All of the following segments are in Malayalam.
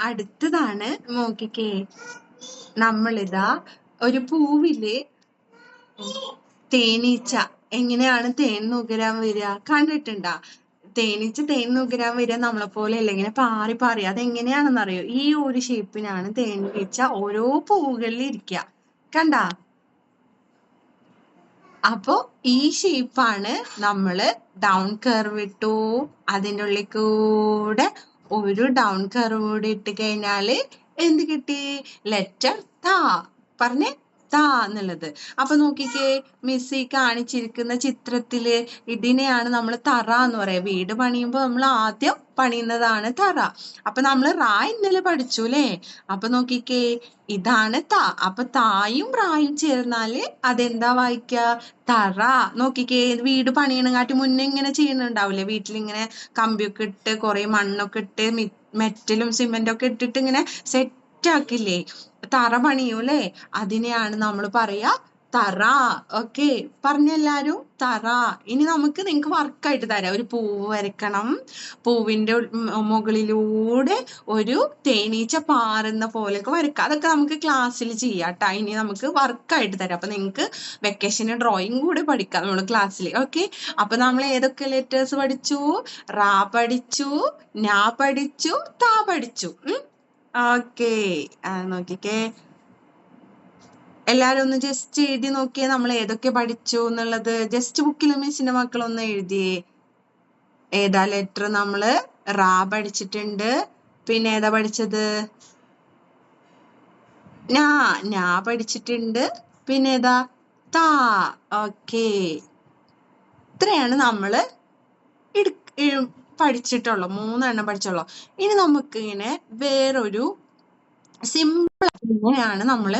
അടുത്തതാണ് നോക്കിക്കേ. നമ്മളിതാ ഒരു പൂവിൽ തേനീച്ച. എങ്ങനെയാണ് തേൻ നുകരാൻ വരിക? കണ്ടിട്ടുണ്ടാ? തേനീച്ച തേൻ നുകരാൻ വരിക നമ്മളെ പോലെ അല്ല. ഇങ്ങനെ പാറി പാറി. അതെങ്ങനെയാണെന്ന് അറിയോ ഈ ഒരു ഷേപ്പിനാണ് തേനീച്ച ഓരോ പൂവുകളിൽ ഇരിക്കുക. കണ്ടാ? അപ്പോ ഈ ഷേപ്പാണ് നമ്മൾ ഡൗൺ കർവ് ഇട്ടു അതിന്റെ ഉള്ളിൽ കൂടെ ഒരു ഡൗൺ കർവ് കൂടി ഇട്ട് കഴിഞ്ഞാൽ എന്ത് കിട്ടി? ലെറ്റർ താ. പറഞ്ഞേ എന്നുള്ളത്. അപ്പൊ നോക്കിക്കേ മിസ് ഈ കാണിച്ചിരിക്കുന്ന ചിത്രത്തിൽ ഇതിനെയാണ് നമ്മൾ തറ എന്ന് പറയാ. വീട് പണിയുമ്പോൾ നമ്മൾ ആദ്യം പണിയുന്നതാണ് തറ. അപ്പൊ നമ്മൾ റാ ഇന്നലെ പഠിച്ചു അല്ലേ? അപ്പൊ നോക്കിക്കേ ഇതാണ് ത. അപ്പൊ തായും റായും ചേർന്നാൽ അതെന്താ വായിക്ക? തറ. നോക്കിക്കേ വീട് പണിയണകാട്ടി മുന്നേ ഇങ്ങനെ ചെയ്യുന്നുണ്ടാവില്ലേ വീട്ടിലിങ്ങനെ കമ്പിയൊക്കെ ഇട്ട് കുറെ മണ്ണൊക്കെ ഇട്ട് മെറ്റലും സിമെന്റും ഒക്കെ ഇട്ടിട്ട് ഇങ്ങനെ സെറ്റ് ആക്കില്ലേ തറ പണിയൂല്ലേ അതിനെയാണ് നമ്മൾ പറയാ തറ. ഓക്കെ. പറഞ്ഞെല്ലാരും തറ. ഇനി നമുക്ക് നിങ്ങൾക്ക് വർക്കായിട്ട് തരാം. ഒരു പൂവ് വരക്കണം പൂവിന്റെ മുകളിലൂടെ ഒരു തേനീച്ച പാറുന്ന പോലെയൊക്കെ വരയ്ക്കാം. അതൊക്കെ നമുക്ക് ക്ലാസ്സിൽ ചെയ്യാം കേട്ടോ ഇനി നമുക്ക് വർക്കായിട്ട് തരാം. അപ്പൊ നിങ്ങൾക്ക് വെക്കേഷന് ഡ്രോയിങ് കൂടെ പഠിക്കാം നമ്മൾ ക്ലാസ്സിൽ ഓക്കെ? അപ്പൊ നമ്മൾ ഏതൊക്കെ ലെറ്റേഴ്സ് പഠിച്ചു? റാ പഠിച്ചു ഞാ പഠിച്ചു താ പഠിച്ചു. ഓക്കേ. നോക്കിക്കേ. എല്ലാരും ഒന്ന് ജസ്റ്റ് എഴുതി നോക്കിയേ. നമ്മൾ ഏതൊക്കെ പഠിച്ചു എന്നുള്ളത്. ജസ്റ്റ് ബുക്കിൽ മിസ്സിന്റെ മക്കളൊന്ന് എഴുതിയേ. ഏതാ ലെറ്റർ നമ്മൾ റാ പഠിച്ചിട്ടുണ്ട്. പിന്നെ ഏതാ പഠിച്ചത്? ഞാ ഞാ പഠിച്ചിട്ടുണ്ട്. പിന്നെ ഏതാ? താ. ഓക്കേ. ഇത്രയാണ് നമ്മൾ പഠിച്ചിട്ടുള്ളൂ. മൂന്നെണ്ണം പഠിച്ചുള്ളൂ. ഇനി നമുക്ക് ഇങ്ങനെ വേറൊരു സിമ്പിൾ എങ്ങനെയാണ് നമ്മൾ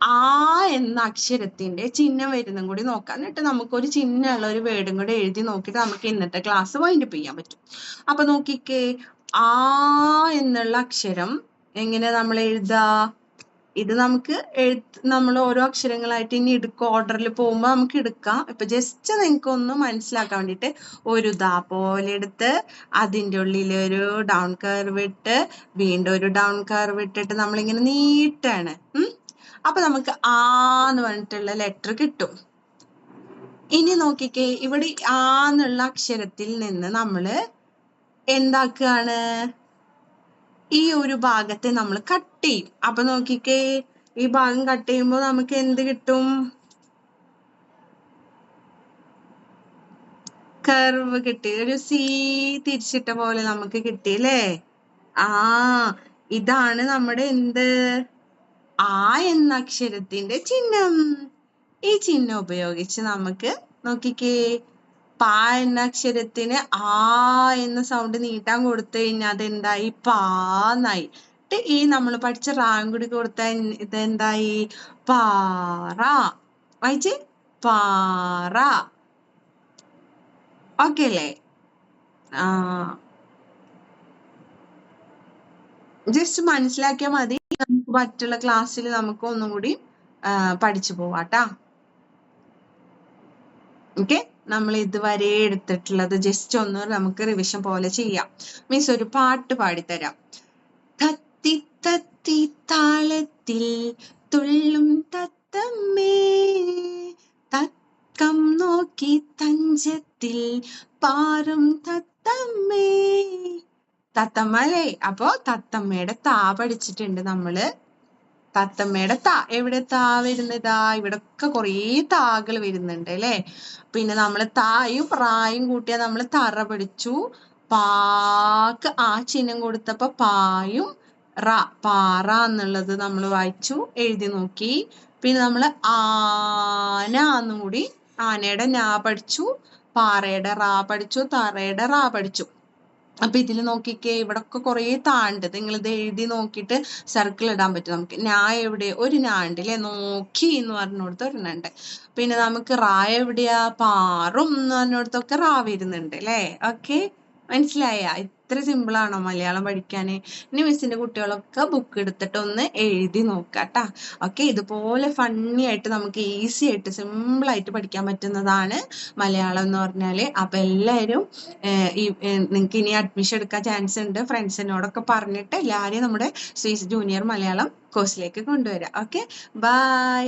ആ എന്ന അക്ഷരത്തിന്റെ ചിഹ്നം വരുന്നതും കൂടി നോക്കാം. എന്നിട്ട് നമുക്ക് ഒരു ചിഹ്നമുള്ള ഒരു വേർഡും കൂടി എഴുതി നോക്കിയിട്ട് നമുക്ക് ഇന്നത്തെ ക്ലാസ് വൈൻഡപ്പ് ചെയ്യാൻ പറ്റും. അപ്പൊ നോക്കിക്കേ ആ എന്നുള്ള അക്ഷരം എങ്ങനെ നമ്മൾ എഴുതാ? ഇത് നമുക്ക് എഴുത്ത് നമ്മൾ ഓരോ അക്ഷരങ്ങളായിട്ട് ഇനി എടുക്കുക ഓർഡറിൽ പോകുമ്പോൾ നമുക്ക് എടുക്കാം. ഇപ്പൊ ജസ്റ്റ് നിങ്ങൾക്ക് ഒന്ന് മനസ്സിലാക്കാൻ വേണ്ടിയിട്ട് ഒരു ദാ പോലെ എടുത്ത് അതിന്റെ ഉള്ളിൽ ഒരു ഡൗൺ കർവ് ഇട്ട് വീണ്ടും ഒരു ഡൗൺ കർവ് ഇട്ടിട്ട് നമ്മളിങ്ങനെ നീട്ടാണ്. അപ്പൊ നമുക്ക് ആ എന്ന് പറഞ്ഞിട്ടുള്ള ലെറ്റർ കിട്ടും. ഇനി നോക്കിക്കേ ഇവിടെ ആ എന്നുള്ള അക്ഷരത്തിൽ നിന്ന് നമ്മൾ എന്താക്കുകയാണ് ഈ ഒരു ഭാഗത്തെ നമ്മൾ കട്ട് ചെയ്യും അപ്പൊ നോക്കിക്കേ ഈ ഭാഗം കട്ട് ചെയ്യുമ്പോൾ നമുക്ക് എന്ത് കിട്ടും? കർവ് കിട്ടി. ഒരു സി തിരിച്ചിട്ട പോലെ നമുക്ക് കിട്ടി അല്ലേ? ആ ഇതാണ് നമ്മുടെ എന്ത്? ആ എന്ന അക്ഷരത്തിന്റെ ചിഹ്നം. ഈ ചിഹ്നം ഉപയോഗിച്ച് നമുക്ക് നോക്കിക്കേ പാ എന്ന അക്ഷരത്തിന് ആ എന്ന സൗണ്ട് നീട്ടാൻ കൊടുത്തു കഴിഞ്ഞാൽ അതെന്തായി? പാന്നായി ഈ നമ്മൾ പഠിച്ച റാം കൂടി കൊടുത്ത ഇതെന്തായി? പാറ. വായിച്ച്? പാറ. ഓക്കെ അല്ലേ? ജസ്റ്റ് മനസ്സിലാക്കിയാൽ മതി. നമുക്ക് മറ്റുള്ള ക്ലാസ്സിൽ നമുക്ക് ഒന്നും കൂടി പഠിച്ചു പോവാട്ടാ. ഓക്കെ? നമ്മൾ ഇതുവരെ എടുത്തിട്ടുള്ളത് ജസ്റ്റ് ഒന്ന് നമുക്ക് റിവിഷൻ പോലെ ചെയ്യാം. മീൻസ് ഒരു പാട്ട് പാടിത്തരാം. തത്തി തത്തി താളത്തിൽ തുള്ളും തത്തമ്മേ. തക്കം നോക്കി തഞ്ചത്തിൽ പാറും തത്തമ്മേ. തത്തമ്മ അല്ലേ അപ്പോ തത്തമ്മയുടെ താ പഠിച്ചിട്ടുണ്ട് നമ്മൾ. തത്തമ്മയുടെ താ. എവിടെ താ വരുന്നതാ? ഇവിടെ ഒക്കെ കുറേ താകൾ വരുന്നുണ്ട് അല്ലേ? പിന്നെ നമ്മൾ തായും പ്രായും കൂട്ടിയാ നമ്മൾ തറ പഠിച്ചു. പാക്ക് ആ ചിഹ്നം കൊടുത്തപ്പോ പായും റ പാറ എന്നുള്ളത് നമ്മൾ വായിച്ചു എഴുതി നോക്കി. പിന്നെ നമ്മൾ ആന എന്നും കൂടി ആനയുടെ ഞാ പഠിച്ചു പാറയുടെ റാ പഠിച്ചു തറയുടെ റാ പഠിച്ചു. അപ്പൊ ഇതിൽ നോക്കിക്കേ ഇവിടെ ഒക്കെ കുറേ താണ്ട്. നിങ്ങൾ ഇത് എഴുതി നോക്കിയിട്ട് സർക്കിൾ ഇടാൻ പറ്റും നമുക്ക്. ഞാ എവിടെ? ഒരു ഞാണ്ട് അല്ലെ നോക്കി എന്ന് പറഞ്ഞുകൊടുത്ത് ഒരെണ്ണുണ്ട്. പിന്നെ നമുക്ക് റാ എവിടെയാ? പാറും എന്ന് പറഞ്ഞുകൊടുത്തൊക്കെ റാ വരുന്നുണ്ട് അല്ലേ ഓക്കെ? മനസ്സിലായ? ഇത്ര സിമ്പിൾ ആണോ മലയാളം പഠിക്കാൻ? ഇനി മിസ്സിന്റെ കുട്ടികളൊക്കെ ബുക്ക് എടുത്തിട്ട് ഒന്ന് എഴുതി നോക്കാട്ടാ ഓക്കെ ഇതുപോലെ ഫണ്ണി ആയിട്ട് നമുക്ക് ഈസി ആയിട്ട് സിമ്പിൾ ആയിട്ട് പഠിക്കാൻ പറ്റുന്നതാണ് മലയാളം എന്ന് പറഞ്ഞാൽ. അപ്പൊ എല്ലാവരും നിങ്ങൾക്ക് ഇനി അഡ്മിഷൻ എടുക്കാൻ ചാൻസ് ഉണ്ട്. ഫ്രണ്ട്സിനോടൊക്കെ പറഞ്ഞിട്ട് എല്ലാവരെയും നമ്മുടെ സ്വീസ് ജൂനിയർ മലയാളം കോഴ്സിലേക്ക് കൊണ്ടുവരാം. Okay bye